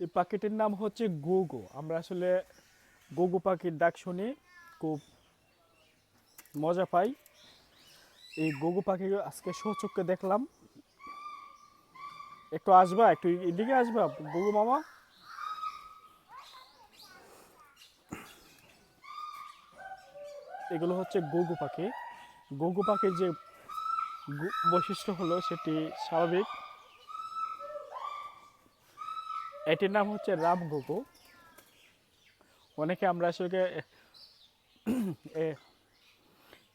এই পাখিটির নাম হচ্ছে গুগু। আমরা আসলে গুগু পাখির ডাক শুনি, খুব মজা পাই। এই গুগু পাখি আজকে সচক্ষে দেখলাম। একটু আসবা, একটু এদিকে আসবা, গুগু মামা। এগুলো হচ্ছে গুগু পাখি। গুগু পাখির যে বৈশিষ্ট্য হলো, সেটি স্বাভাবিক। এটির নাম হচ্ছে রাম গুগু অনেকে আমরা আসলে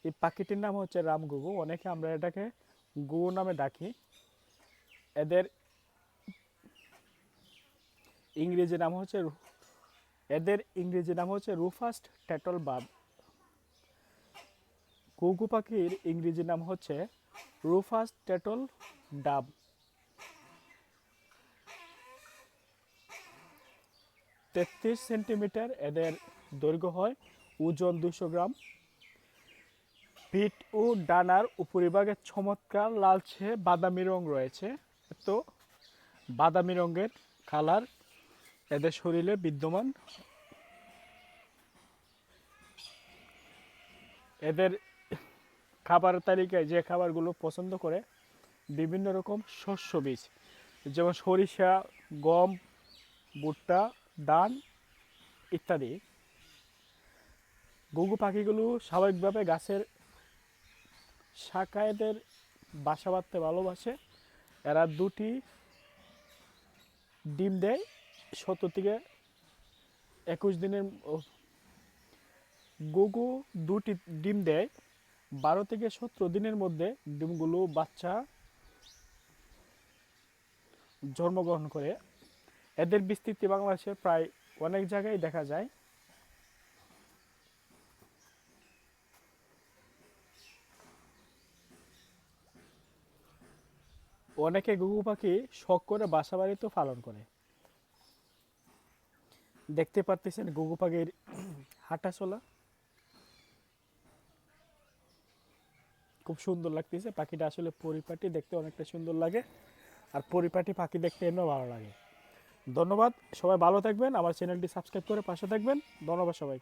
এই পাখিটির নাম হচ্ছে রাম গুগু অনেকে আমরা এটাকে গুগু নামে ডাকি। এদের ইংরেজি নাম হচ্ছে এদের ইংরেজি নাম হচ্ছে রুফাস্ট ট্যাটল বাব গুগু পাখির ইংরেজি নাম হচ্ছে রুফাস্ট টেটল ডাব তেত্রিশ সেন্টিমিটার এদের দৈর্ঘ্য হয় ওজন দুশো গ্রাম। পিঠ ও ডানার উপরিভাগে চমৎকার লালচে বাদামি রং রয়েছে। তো বাদামি রঙের কালার এদের শরীরে বিদ্যমান। এদের খাবার তালিকায় যে খাবারগুলো পছন্দ করে, বিভিন্ন রকম শস্য বীজ, যেমন সরিষা, গম, ভুট্টা ধান ইত্যাদি। গুগু পাখিগুলো স্বাভাবিকভাবে গাছের শাখায় এদের বাসা বাঁধতে ভালোবাসে। এরা দুটি ডিম দেয় সত্তর থেকে একুশ দিনের গুগু দুটি ডিম দেয়। বারো থেকে সতেরো দিনের মধ্যে ডিমগুলো বাচ্চা জন্মগ্রহণ করে। এদের বিস্তৃতি বাংলাদেশের প্রায় অনেক জায়গায় দেখা যায়। অনেকে গুগু পাখি শখ করে বাসা বাড়িতেও পালন করে। দেখতে পারতেছেন গুগু পাখির হাঁটা চলা। খুব সুন্দর লাগতেছে, পাখিটা আসলে পরিপাটি দেখতে অনেকটা সুন্দর লাগে। আর পরিপাটি পাখি দেখতে এমনিও ভালো লাগে। ধন্যবাদ সবাই ভালো থাকবেন আমার চ্যানেলটি সাবস্ক্রাইব করে পাশে থাকবেন ধন্যবাদ সবাই